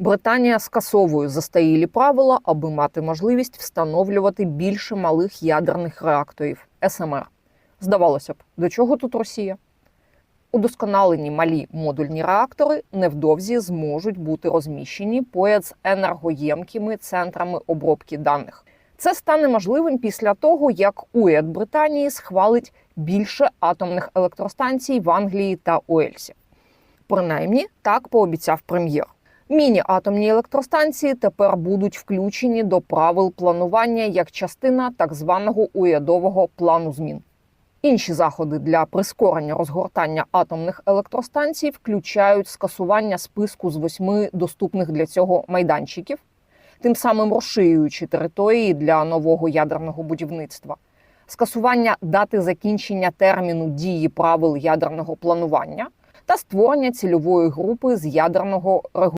Британія скасовує застарілі правила, аби мати можливість встановлювати більше малих ядерних реакторів СМР. Здавалося б, до чого тут Росія? Удосконалені малі модульні реактори невдовзі зможуть бути розміщені поряд з енергоємкими центрами обробки даних. Це стане можливим після того, як уряд Британії схвалить більше атомних електростанцій в Англії та Уельсі. Принаймні, так пообіцяв прем'єр. Міні-атомні електростанції тепер будуть включені до правил планування як частина так званого урядового плану змін. Інші заходи для прискорення розгортання атомних електростанцій включають скасування списку з восьми доступних для цього майданчиків, тим самим розширюючи території для нового ядерного будівництва, скасування дати закінчення терміну дії правил ядерного планування та створення цільової групи з ядерного регулювання.